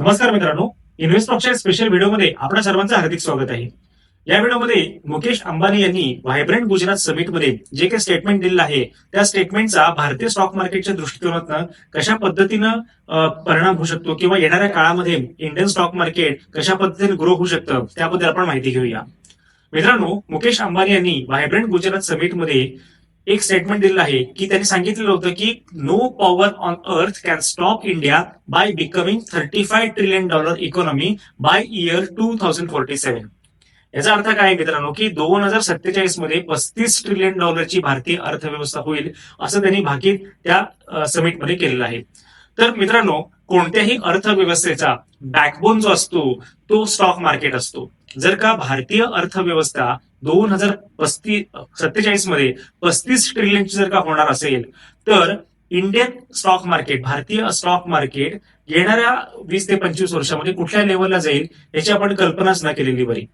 नमस्कार मित्रांनो इन्व्हेस्टॉकच्या स्पेशल व्हिडिओमध्ये आपल्या सर्वांचं हार्दिक स्वागत आहे. या व्हिडिओमध्ये मुकेश अंबानी यांनी व्हायब्रंट गुजरात समिटमध्ये जे काही स्टेटमेंट दिलेलं आहे त्या स्टेटमेंटचा भारतीय स्टॉक मार्केटच्या दृष्टिकोनातनं कशा पद्धतीनं परिणाम होऊ शकतो किंवा येणाऱ्या काळामध्ये इंडियन स्टॉक मार्केट कशा पद्धतीने ग्रो होऊ शकतं त्याबद्दल आपण माहिती घेऊया. मित्रांनो मुकेश अंबानी यांनी व्हायब्रंट गुजरात समिटमध्ये एक स्टेटमेंट दिलेलं आहे की त्यांनी सांगितलेलं होतं की no power on earth can stop India by becoming thirty five trillion dollar economy by year two thousand forty seven याचा अर्थ काय आहे मित्रांनो की दोन हजार सत्तेचाळीसमध्ये पस्तीस ट्रिलियन डॉलरची भारतीय अर्थव्यवस्था होईल असं त्यांनी भाकीत त्या समिटमध्ये केलेलं आहे. तर मित्रांनो कोणत्याही अर्थव्यवस्थेचा बॅकबोन जो असतो तो स्टॉक मार्केट असतो. जर का भारतीय अर्थव्यवस्था दोन हजार पस्तीस सत्तेचाळीसमध्ये पस्तीस ट्रिलियनची जर का होणार असेल तर इंडियन स्टॉक मार्केट भारतीय स्टॉक मार्केट येणाऱ्या वीस ते पंचवीस वर्षामध्ये कुठल्या लेवलला जाईल याची आपण कल्पनाच न केलेली बरी.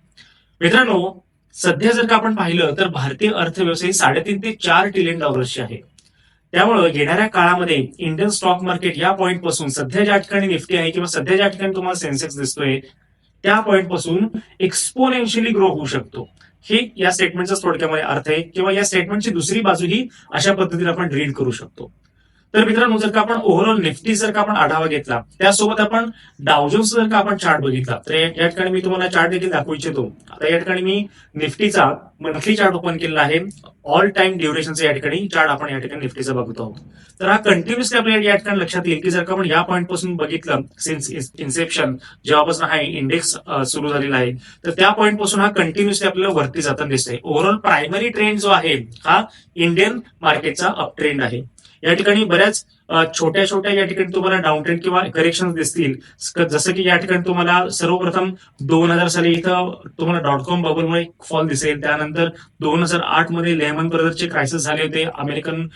मित्रांनो सध्या जर का आपण पाहिलं तर भारतीय अर्थव्यवस्था ही साडेतीन ते चार ट्रिलियन डॉलर्सची आहे. त्यामुळं येणाऱ्या काळामध्ये इंडियन स्टॉक मार्केट या पॉईंटपासून सध्या ज्या ठिकाणी निफ्टी आहे किंवा सध्या ज्या ठिकाणी तुम्हाला सेन्सेक्स दिसतोय त्या पॉईंटपासून एक्सपोनेन्शियली ग्रो होऊ शकतो. हे या स्टेटमेंटचा थोडक्यामध्ये अर्थ आहे. किंवा या स्टेटमेंटची दुसरी बाजू ही अशा पद्धतीने आपण रीड करू शकतो. तर मित्रांनो जर का आपण ओव्हरऑल निफ्टी जर का आपण आढावा घेतला त्यासोबत आपण डावजोन्स जर का आपण चार्ट बघितला तर या या ठिकाणी मी तुम्हाला चार्ट देखील दाखवू इच्छितो. आता या ठिकाणी मी निफ्टीचा मंथली चार्ट ओपन केलेला आहे. ऑल टाइम ड्युरेशनचा या ठिकाणी चार्ट आपण या ठिकाणी निफ्टीचा बघतो आहोत. तर हा कंटिन्युअसली आपल्याला या ठिकाणी लक्षात येईल की जर का आपण या पॉईंटपासून बघितलं सिन्स इन्सेप्शन जेव्हापासून हा इंडेक्स सुरू झालेला आहे तर त्या पॉईंटपासून हा कंटिन्युअसली आपल्याला वरती जाताना दिसतंय. ओव्हरऑल प्रायमरी ट्रेंड जो आहे हा इंडियन मार्केटचा अप ट्रेंड आहे. या ठिकाणी बऱ्याच छोट्या छोट्या या ठिकाणी तुम्हाला डाऊन ट्रेंड किंवा करेक्शन दिसतील. जसं की या ठिकाणी तुम्हाला सर्वप्रथम दोन हजार साली इथं तुम्हाला डॉट कॉम बबलमुळे फॉल दिसेल. त्यानंतर दोन हजार आठमध्ये लेमन ब्रदरचे क्रायसिस झाले होते. अमेरिकन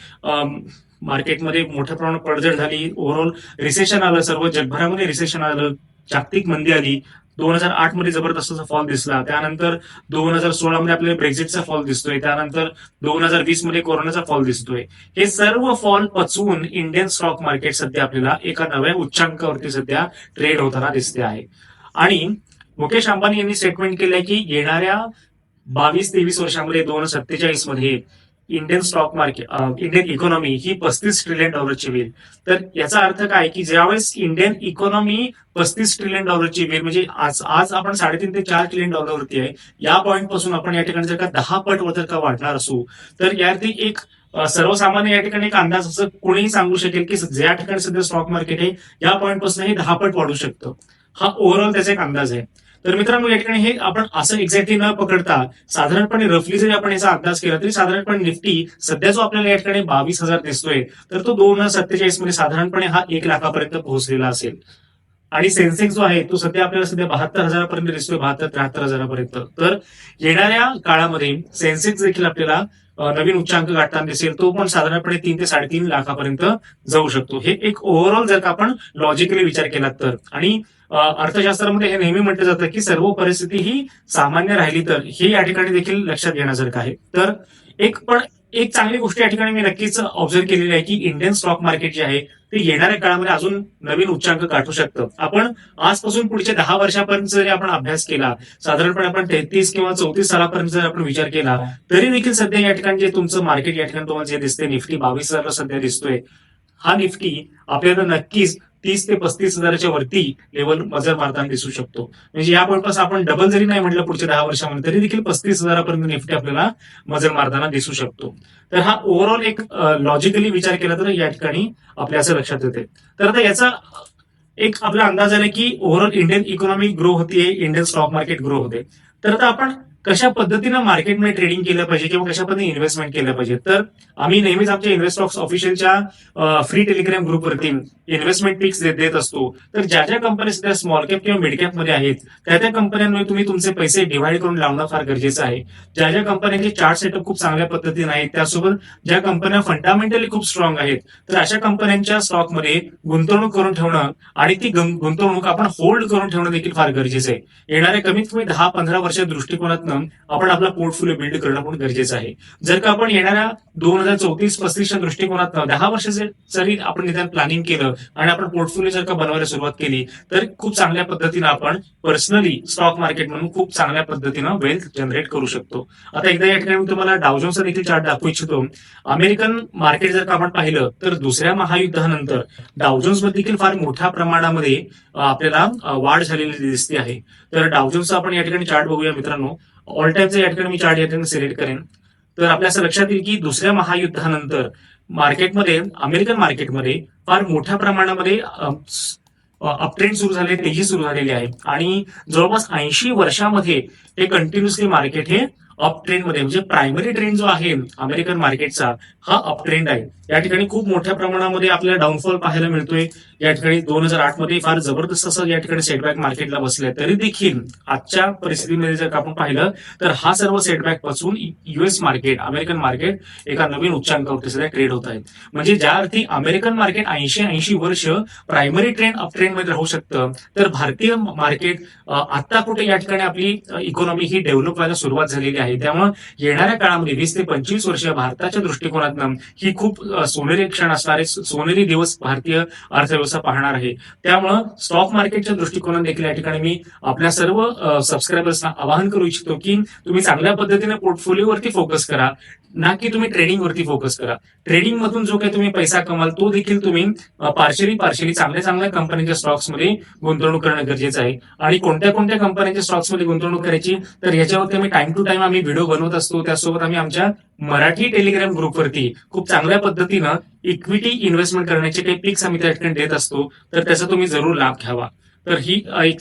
मार्केटमध्ये मोठ्या प्रमाणात पडझड झाली. ओव्हरऑल रिसेशन आलं सर्व जगभरामध्ये रिसेशन आलं. जागतिक मंदी आली. दोन हजार आठमध्ये जबरदस्ताचा फॉल दिसला. त्यानंतर दोन हजार सोळा मध्ये आपल्याला ब्रेक्झिटचा फॉल दिसतोय. त्यानंतर दोन हजार वीसमध्ये कोरोनाचा फॉल दिसतोय. हे सर्व फॉल पचवून इंडियन स्टॉक मार्केट सध्या आपल्याला एका नव्या उच्चांकावरती सध्या ट्रेड होताना दिसते आहे. आणि मुकेश अंबानी यांनी स्टेटमेंट केलंय की येणाऱ्या बावीस तेवीस वर्षामध्ये दोन हजार सत्तेचाळीसमध्ये Indian stock market Indian economy ही पस्तीस ट्रिलियन डॉलरची होईल तर याचा अर्थ काय की ज्यावेळेस इंडियन इकॉनॉमी पस्तीस ट्रिलियन डॉलरची होईल म्हणजे आज आज आपण साडेतीन ते चार ट्रिलियन डॉलरवरती आहे या पॉईंटपासून आपण या ठिकाणी जर का दहा पट वर जर का वाढणार असू तर यावरती एक सर्वसामान्य या ठिकाणी एक अंदाज असं कोणीही सांगू शकेल की ज्या ठिकाणी सध्या स्टॉक मार्केट आहे या पॉईंटपासून हे दहा पट वाढू शकतं. हा ओव्हरऑल त्याचा एक अंदाज आहे. तर मित्रांनो या ठिकाणी हे आपण असं एक्झॅक्टली न पकडता साधारणपणे रफली जरी आपण याचा अभ्यास केला तरी साधारणपणे निफ्टी सध्या जो आपल्याला या ठिकाणी बावीस हजार दिसतोय तर तो दोन हजार सत्तेचाळीसमध्ये साधारणपणे हा एक लाखापर्यंत पोहोचलेला असेल. आणि सेन्सेक्स जो आहे तो सध्या आपल्याला सध्या बहात्तर हजारापर्यंत दिसतोय बहात्तर त्र्याहत्तर हजारापर्यंत. तर येणाऱ्या काळामध्ये सेन्सेक्स देखील आपल्याला नवीन उच्चांक गाठताना दिसेल तो पण साधारणपणे तीन ते साडेतीन लाखापर्यंत जाऊ शकतो. हे एक ओव्हरऑल जर का आपण लॉजिकली विचार केला तर. आणि अर्थशास्त्रामध्ये हे नेहमी म्हटलं जातं की सर्व परिस्थिती ही सामान्य राहिली तर हे या ठिकाणी देखील लक्षात घेण्यासारखं आहे. तर एक पण एक चांगली गोष्ट या ठिकाणी मी नक्कीच ऑब्झर्व केलेली आहे की इंडियन स्टॉक मार्केट जे आहे ते येणाऱ्या काळामध्ये अजून नवीन उच्चांक गाठू शकतं. आपण आजपासून पुढच्या दहा वर्षापर्यंत जरी आपण अभ्यास केला साधारणपणे आपण तेहतीस किंवा चौतीस सालापर्यंत जर आपण विचार केला तरी देखील सध्या या ठिकाणी जे तुमचं मार्केट या ठिकाणी तुम्हाला जे दिसते निफ्टी बावीस हजारला सध्या दिसतोय. हा निफ्टी आपल्याला नक्कीच तीस ते पस्तीस हजाराच्या वरती लेवल मजर मारताना दिसू शकतो. म्हणजे या पॉईंट आपण डबल जरी नाही म्हटलं पुढच्या दहा वर्षामध्ये तरी देखील पस्तीस हजारापर्यंत निफ्टी आपल्याला मजर मारताना दिसू शकतो. तर हा ओव्हरऑल एक लॉजिकली विचार केला तर या ठिकाणी आपल्या असं लक्षात येते. तर आता याचा एक आपला अंदाज आला की ओव्हरऑल इंडियन इकॉनॉमी ग्रो होते इंडियन स्टॉक मार्केट ग्रो होते. तर आता आपण कशा पद्धतीनं मार्केटमध्ये ट्रेडिंग केलं पाहिजे किंवा कशा पद्धतीने इन्व्हेस्टमेंट केलं पाहिजे? तर आम्ही नेहमीच आमच्या इन्व्हेस्टॉक्स ऑफिशियलच्या फ्री टेलिग्राम ग्रुपवरती इन्व्हेस्टमेंट पिक्स देत देत असतो. तर ज्या ज्या कंपन्या सध्या स्मॉल कॅप किंवा मिड कॅपमध्ये आहेत त्या त्या कंपन्यांमध्ये तुम्ही तुमचे पैसे डिव्हाइड करून लावणं फार गरजेचं आहे. ज्या ज्या कंपन्यांचे चार्ट सेटअप खूप चांगल्या पद्धतीने आहेत त्यासोबत ज्या कंपन्या फंडामेंटली खूप स्ट्रॉंग आहेत तर अशा कंपन्यांच्या स्टॉकमध्ये गुंतवणूक करून ठेवणं आणि ती गुंतवणूक आपण होल्ड करून ठेवणं देखील फार गरजेचं आहे. येणाऱ्या कमीत कमी दहा पंधरा वर्ष दृष्टिकोनात दृष्टिकोनातून आपण आपला पोर्टफोलिओ बिल्ड करणं पण गरजेचं आहे. जर का आपण येणाऱ्या दोन हजार चौतीस पस्तीसच्या दृष्टिकोनात दहा वर्षाचे जरी आपण निदान प्लॅनिंग केलं आणि आपण पोर्टफोलिओ जर का बनवायला सुरुवात केली तर खूप चांगल्या पद्धतीनं आपण पर्सनली स्टॉक मार्केट म्हणून खूप चांगल्या पद्धतीनं वेल्थ जनरेट करू शकतो. आता एकदा या ठिकाणी मी तुम्हाला डावजोनचा देखील चार्ट दाखवू इच्छितो. अमेरिकन मार्केट जर का आपण पाहिलं तर दुसऱ्या महायुद्धानंतर डावजोन्समध्ये देखील फार मोठ्या प्रमाणामध्ये आपल्याला वाढ झालेली दिसते आहे. तर डावजोन्सचा आपण या ठिकाणी चार्ट बघूया मित्रांनो. ऑल टाइमचे या ठिकाणी मी चार्ट या ठिकाणी सिलेक्ट करेन. तर आपल्या असं लक्षात येईल की दुसऱ्या महायुद्धानंतर मार्केटमध्ये अमेरिकन मार्केटमध्ये फार मोठ्या प्रमाणामध्ये अपट्रेंड सुरू झाले तेजी सुरू झालेली आहे. आणि जवळपास ऐंशी वर्षामध्ये हे कंटिन्युअसली मार्केट हे अप ट्रेंडमध्ये म्हणजे प्रायमरी ट्रेंड जो आहे अमेरिकन मार्केटचा हा अप ट्रेंड आहे. या ठिकाणी खूप मोठ्या प्रमाणामध्ये आपल्याला डाऊनफॉल पाहायला मिळतोय. या ठिकाणी दोन हजार आठमध्ये फार जबरदस्त असं या ठिकाणी सेटबॅक मार्केटला बसलंय. तरी देखील आजच्या परिस्थितीमध्ये जर आपण पाहिलं तर हा सर्व सेटबॅकपासून युएस मार्केट अमेरिकन मार्केट एका नवीन उच्चांकावरती सध्या ट्रेड होत आहे म्हणजे ज्या अर्थी अमेरिकन मार्केट ऐंशी ऐंशी वर्ष प्रायमरी ट्रेंड अप ट्रेंडमध्ये राहू शकतं तर भारतीय मार्केट आता कुठे या ठिकाणी आपली इकॉनॉमी ही डेव्हलप व्हायला सुरुवात झालेली आहे. त्यामुळे येणाऱ्या काळामध्ये वीस ते पंचवीस वर्ष भारताच्या दृष्टिकोनातून ही खूप सोनेरी क्षण असणारे सोनेरी दिवस भारतीय अर्थव्यवस्था पाहणार आहे. त्यामुळं स्टॉक मार्केटच्या दृष्टिकोनात देखील या ठिकाणी मी आपल्या सर्व सबस्क्रायबर्सना आवाहन करू इच्छितो की तुम्ही चांगल्या पद्धतीने पोर्टफोलिओवरती फोकस करा ना की तुम्ही ट्रेडिंग वरती फोकस करा. ट्रेडिंग मधून जो काही तुम्ही पैसा कमाल तो देखील तुम्ही पार्शली पार्शली चांगल्या चांगल्या कंपनीच्या स्टॉक्समध्ये गुंतवणूक करणं गरजेचं आहे. आणि कोणत्या कोणत्या कंपन्यांच्या स्टॉक्समध्ये गुंतवणूक करायची तर याच्यावरती आम्ही टाइम टू टाइम आम्ही व्हिडिओ बनवत असतो त्यासोबत आम्ही आमच्या मराठी टेलिग्राम ग्रुपवरती खूप चांगल्या पद्धतीनं इक्विटी इन्व्हेस्टमेंट करण्याचे काही पिक्स आम्ही त्या ठिकाणी देत असतो. तर त्याचा तुम्ही जरूर लाभ घ्यावा. तर ही एक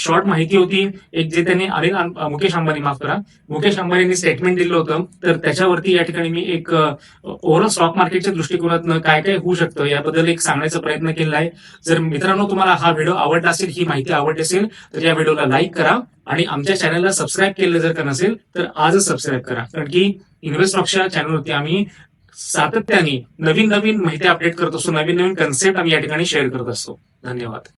शॉर्ट माहिती होती एक जे त्यांनी अरे मुकेश अंबानी माफ करा. मुकेश अंबानींनी स्टेटमेंट दिलं होतं. तर त्याच्यावरती या ठिकाणी मी एक ओव्हरऑल स्टॉक मार्केटच्या दृष्टिकोनातून काय काय होऊ शकतं याबद्दल एक सांगण्याचा प्रयत्न केला आहे. जर मित्रांनो तुम्हाला हा व्हिडिओ आवडला असेल ही माहिती आवडली असेल तर या व्हिडिओला लाईक करा आणि आमच्या चॅनलला सबस्क्राईब केलं जर का नसेल तर आजच सबस्क्राईब करा. कारण की इन्व्हेस्ट स्टॉकच्या चॅनलवरती आम्ही सातत्याने नवीन नवीन माहिती अपडेट करत असतो नवीन नवीन कन्सेप्ट आम्ही या ठिकाणी शेअर करत असतो. धन्यवाद.